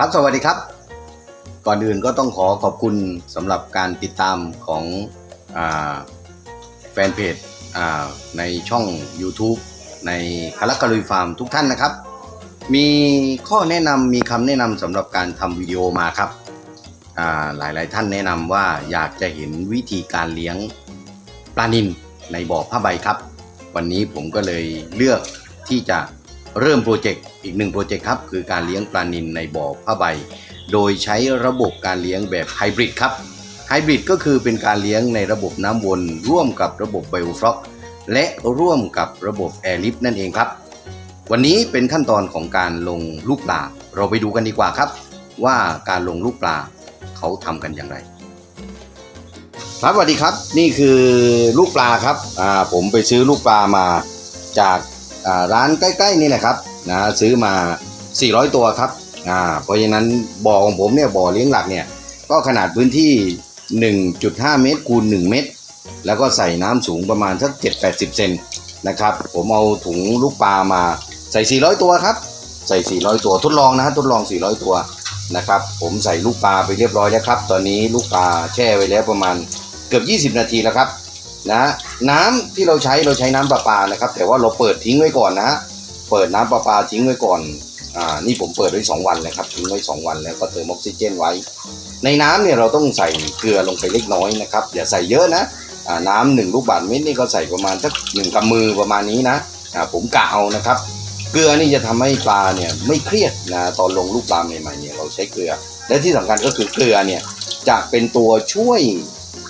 ครับสวัสดีครับ ก่อนอื่นก็ต้องขอขอบคุณสำหรับการติดตามของอแฟนเพจในช่อง YouTube ในคารักกลุยฟาร์มทุกท่านนะครับ มีข้อแนะนำมีคำแนะนำสำหรับการทำวิดีโอมาครับอ่ายหลายท่านแนะนำว่าอยากจะเห็นวิธีการเลี้ยงปลานิลในบ่อผ้าใบครับ วันนี้ผมก็เลยเลือกที่จะ เริ่มโปรเจกต์อีกหนึ่งโปรเจกต์ครับคือการเลี้ยงปลานิลในบ่อผ้าใบ โดยใช้ระบบการเลี้ยงแบบไฮบริดครับไฮบริดก็คือเป็นการเลี้ยงในระบบน้ำวน ร่วมกับระบบไบโอฟล็อกและร่วมกับระบบแอร์ลิฟนั่นเองครับ วันนี้เป็นขั้นตอนของการลงลูกปลา เราไปดูกันดีกว่าครับ ว่าการลงลูกปลาเขาทำกันอย่างไรครับสวัสดีครับ นี่คือลูกปลาครับอ่าผมไปซื้อลูกปลามาจาก ร้านใกล้ๆนี่แหละครับนะซื้อมา 400 ตัวครับอ่าเพราะฉะนั้นบ่อของผมเนี่ยบ่อเลี้ยงหลักเนี่ยก็ขนาดพื้นที่ 1.5 เมตรคูณ 1 เมตร แล้วก็ใส่น้ำสูงประมาณสัก 7-80 เซนนะครับ ผมเอาถุงลูกปลามาใส่ 400 ตัวครับ ใส่ 400 ตัวทดลองนะฮะทดลอง 400 ตัวนะครับผมใส่ลูกปลาไปเรียบร้อยแล้วครับ ตอนนี้ลูกปลาแช่ไว้แล้วประมาณเกือบ 20 นาทีแล้วครับ นะน้ำที่เราใช้เราใช้น้ำประปานะครับ แต่ว่าเราเปิดทิ้งไว้ก่อนนะ เปิดน้ำประปาทิ้งไว้ก่อนอ่านี่ผมเปิดไว้ 2 วันเลยครับทิ้งไว้ 2 วันแล้วก็เติมออกซิเจนไว้ ในน้ำเนี่ยเราต้องใส่เกลือลงไปเล็กน้อยนะครับอย่าใส่เยอะนะอ่าน้ำหนึ่งลูกบาศก์เมตรนี่ก็ใส่ประมาณสักหนึ่งกำมือประมาณนี้นะอ่าผมกะเอานะครับ เกลือนี่จะทำให้ปลาเนี่ยไม่เครียดนะตอนลงลูกปลาใหม่ๆเนี่ยเราใช้เกลือ และที่สำคัญก็คือเกลือเนี่ยจะเป็นตัวช่วย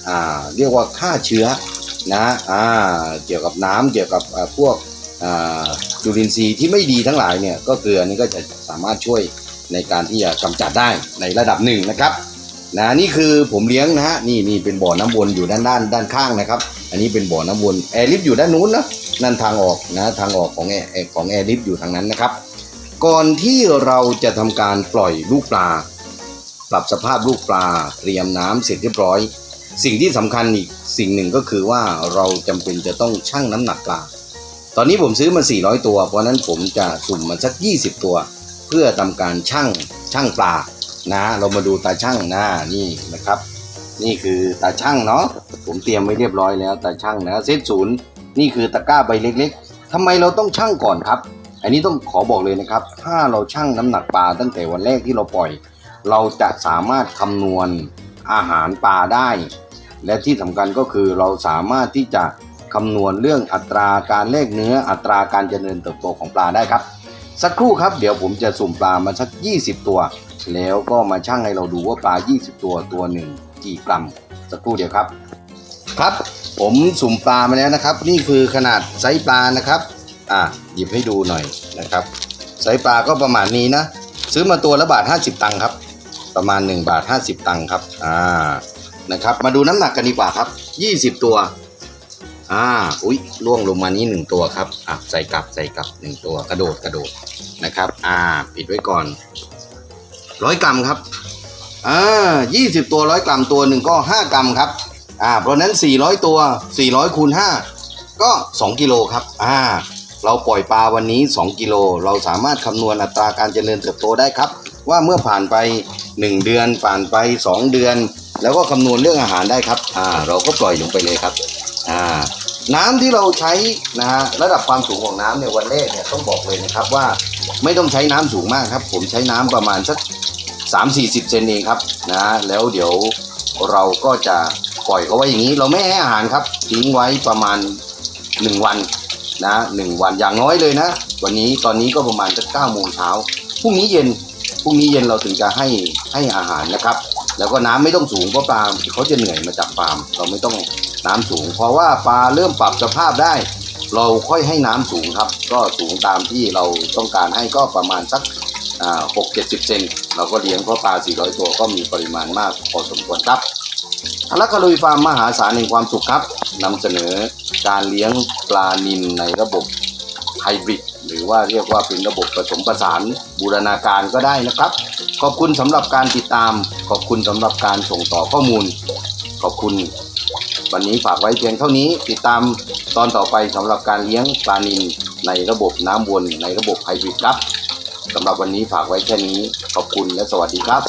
อ่าเรียกว่าฆ่าเชื้อ นะอ่าเกี่ยวกับน้ำเกี่ยวกับพวกจุลินทรีย์ที่ไม่ดีทั้งหลายเนี่ยก็เกลือนี่ก็จะสามารถช่วยในการที่จะกำจัดได้ในระดับหนึ่งนะครับนะนี่คือผมเลี้ยงนะฮะนี่นี่เป็นบ่อน้ำวนอยู่ด้านด้านด้านข้างนะครับ อันนี้เป็นบ่อน้ำวนแอร์ลิฟต์อยู่ด้านนู้นนะนั่นทางออกนะทางออกของแอร์ของแอร์ลิฟต์อยู่ทางนั้นนะครับ ก่อนที่เราจะทำการปล่อยลูกปลา ปรับสภาพลูกปลาเตรียมน้ำเสร็จเรียบร้อย สิ่งที่สำคัญอีก สิ่งหนึ่งก็คือว่าเราจำเป็นจะต้องชั่งน้ำหนักปลา ตอนนี้ผมซื้อมา 400 ตัว เพราะนั้นผมจะสุ่มมาสัก 20 ตัว เพื่อทำการชั่งชั่งปลานะ เรามาดูตาชั่งนะนี่นะครับ นี่คือตาชั่งเนาะผมเตรียมไว้เรียบร้อยแล้วตาชั่งนะเซตศูนย์นี่คือตะกร้าใบเล็กๆทำไมเราต้องชั่งก่อนครับ อันนี้ต้องขอบอกเลยนะครับ ถ้าเราชั่งน้ำหนักปลาตั้งแต่วันแรกที่เราปล่อย เราจะสามารถคำนวณอาหารปลาได้ และที่สำคัญก็คือเราสามารถที่จะคำนวณเรื่องอัตราการแลกเนื้ออัตราการเจริญเติบโตของปลาได้ครับ สักครู่ครับเดี๋ยวผมจะสุ่มปลามาสัก 20 ตัว แล้วก็มาชั่งให้เราดูว่าปลา 20 ตัวตัวหนึ่งกี่กรัม สักครู่เดียวครับ ครับ ผมสุ่มปลามาแล้วนะครับ นี่คือขนาดไซส์ปลานะครับอะหยิบให้ดูหน่อยนะครับไซส์ปลาก็ประมาณนี้นะ ซื้อมาตัวละบาท 50 ตังค์ครับ ประมาณ 1 บาท 50 ตังค์ครับอ่า นะครับ มาดูน้ำหนักกันดีกว่าครับ 20 ตัว อ่า อุ้ยล่วงลงมานี้หนึ่งตัวครับ อะใส่กลับใส่กลับหนึ่งตัวกระโดดกระโดดนะครับ อ่า ปิดไว้ก่อนร้อยกรัมครับอ่า20ตัวร้อยกรัมตัวหนึ่งก็5กรัมครับอ่าเพราะฉะนั้น400ตัว400คูณ5ก็2กิโลครับอ่าเราปล่อยปลาวันนี้ 2 กิโล เราสามารถคำนวณอัตราการเจริญเติบโตได้ครับ ว่าเมื่อผ่านไป 1 เดือนผ่านไป 2 เดือน แล้วก็คำนวณเรื่องอาหารได้ครับอ่าเราก็ปล่อยลงไปเลยครับอ่าน้ำที่เราใช้นะฮะระดับความสูงของน้ำเนี่ยวันแรกเนี่ยต้องบอกเลยนะครับว่าไม่ต้องใช้น้ำสูงมากครับ ผมใช้น้ำประมาณสัก3 4 0เซนเองครับนะแล้วเดี๋ยวเราก็จะปล่อยเขาไว้อย่างนี้ เราไม่ให้อาหารครับ ทิ้งไว้ประมาณ 1 วันนะหนึ่งวันอย่างน้อยเลยนะ วันนี้ตอนนี้ก็ประมาณสักเก้าโมงเช้าพรุ่งนี้เย็นพรุ่งนี้เย็นเราถึงจะให้ให้อาหารนะครับ แล้วก็น้ำไม่ต้องสูงเพราะปลาเขาจะเหนื่อยมาจากฟาร์มเราไม่ต้องน้ำสูง เพราะว่าปลาเริ่มปรับสภาพได้ เราค่อยให้น้ำสูงครับ ก็สูงตามที่เราต้องการให้ก็ประมาณสักหกเจ็ดสิบเซนเราก็เลี้ยงเพราะปลา 400 ตัวก็มีปริมาณมากพอสมควรครับอลักคาลุยฟาร์มมหาศาลแห่งความสุขครับนำเสนอการเลี้ยงปลานิลในระบบไฮบริด หรือว่าเรียกว่าเป็นระบบผสมผสานบูรณาการก็ได้นะครับ ขอบคุณสำหรับการติดตาม ขอบคุณสำหรับการส่งต่อข้อมูล ขอบคุณ วันนี้ฝากไว้เพียงเท่านี้ ติดตามตอนต่อไปสำหรับการเลี้ยงปลานิลในระบบน้ำวนในระบบไฮบริดครับสำหรับวันนี้ฝากไว้แค่นี้ ขอบคุณและสวัสดีครับ